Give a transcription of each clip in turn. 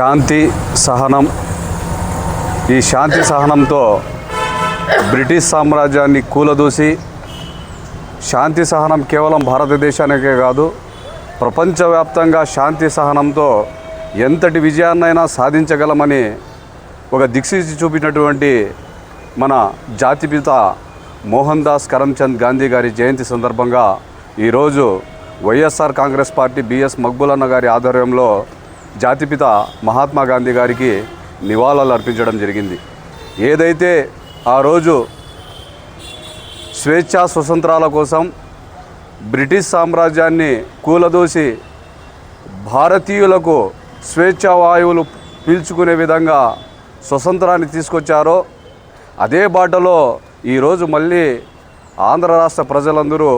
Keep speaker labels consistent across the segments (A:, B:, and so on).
A: శాంతి సహనం ఈ శాంతి సహనంతో బ్రిటిష్ సామ్రాజ్యాన్ని కూలదూసి శాంతి సహనం కేవలం భారతదేశానికే కాదు ప్రపంచవ్యాప్తంగా శాంతి సహనంతో ఎంతటి విజయాన్నైనా సాధించగలమని ఒక దిక్సూచి చూపినటువంటి మన జాతిపిత మోహన్ దాస్ కరమ్చంద్ గాంధీ గారి జయంతి సందర్భంగా ఈరోజు YSR Congress party B S మక్బులన్న గారి ఆధ్వర్యంలో జాతిపిత మహాత్మా గాంధీ గారికి నివాళులు అర్పించడం జరిగింది. ఏదైతే ఆ రోజు స్వేచ్ఛా స్వతంత్రాల కోసం బ్రిటిష్ సామ్రాజ్యాన్ని కూలదోసి భారతీయులకు స్వేచ్ఛా వాయువులు పీల్చుకునే విధంగా స్వతంత్రాన్ని తీసుకొచ్చారో అదే బాటలో ఈరోజు మళ్ళీ ఆంధ్ర రాష్ట్ర ప్రజలందరూ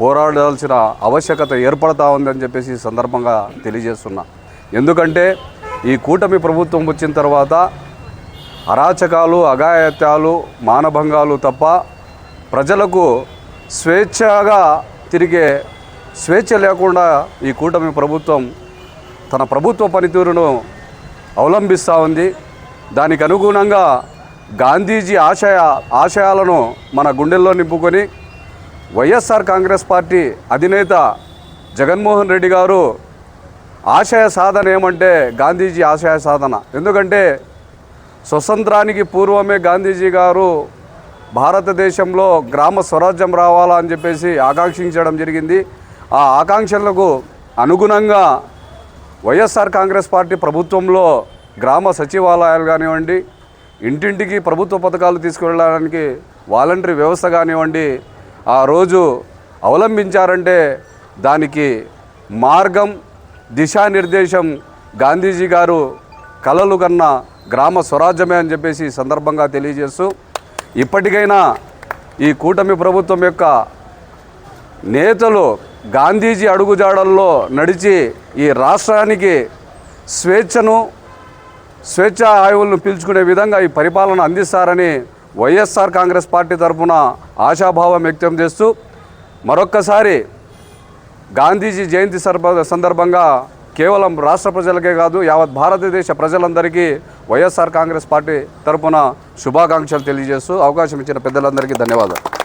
A: పోరాడాల్సిన ఆవశ్యకత ఏర్పడతా ఉందని చెప్పేసి సందర్భంగా తెలియజేస్తున్నా. ఎందుకంటే ఈ కూటమి ప్రభుత్వం వచ్చిన తర్వాత అరాచకాలు అఘాయత్యాలు మానభంగాలు తప్ప ప్రజలకు స్వేచ్ఛగా తిరిగే స్వేచ్ఛ లేకుండా ఈ కూటమి ప్రభుత్వం తన ప్రభుత్వ పనితీరును అవలంబిస్తూ ఉంది. దానికి అనుగుణంగా గాంధీజీ ఆశయ ఆశయాలను మన గుండెల్లో నింపుకొని వైఎస్ఆర్ కాంగ్రెస్ పార్టీ అధినేత జగన్మోహన్ రెడ్డి గారు ఆశయ సాధన ఏమంటే గాంధీజీ ఆశయ సాధన. ఎందుకంటే స్వతంత్రానికి పూర్వమే గాంధీజీ గారు భారతదేశంలో గ్రామ స్వరాజ్యం రావాలా అని చెప్పేసి ఆకాంక్షించడం జరిగింది. ఆ ఆకాంక్షలకు అనుగుణంగా వైఎస్ఆర్ కాంగ్రెస్ పార్టీ ప్రభుత్వంలో గ్రామ సచివాలయాలు కానివ్వండి ఇంటింటికి ప్రభుత్వ పథకాలు తీసుకువెళ్ళడానికి వాలంటరీ వ్యవస్థ కానివ్వండి ఆ రోజు అవలంబించారంటే దానికి మార్గం దిశానిర్దేశం గాంధీజీ గారు కలలు కన్న గ్రామ స్వరాజ్యమే అని చెప్పేసి సందర్భంగా తెలియజేస్తూ ఇప్పటికైనా ఈ కూటమి ప్రభుత్వం యొక్క నేతలు గాంధీజీ అడుగుజాడల్లో నడిచి ఈ రాష్ట్రానికి స్వేచ్ఛను స్వేచ్ఛ ఆయువులను పీల్చుకునే విధంగా ఈ పరిపాలన అందిస్తారని వైఎస్ఆర్ కాంగ్రెస్ పార్టీ తరఫున ఆశాభావం వ్యక్తం చేస్తూ మరొక్కసారి గాంధీజీ జయంతి సర్బ సందర్భంగా కేవలం రాష్ట్ర ప్రజలకే కాదు యావత్ భారతదేశ ప్రజలందరికీ వైఎస్ఆర్ కాంగ్రెస్ పార్టీ తరఫున శుభాకాంక్షలు తెలియజేస్తూ అవకాశం ఇచ్చిన పెద్దలందరికీ ధన్యవాదాలు.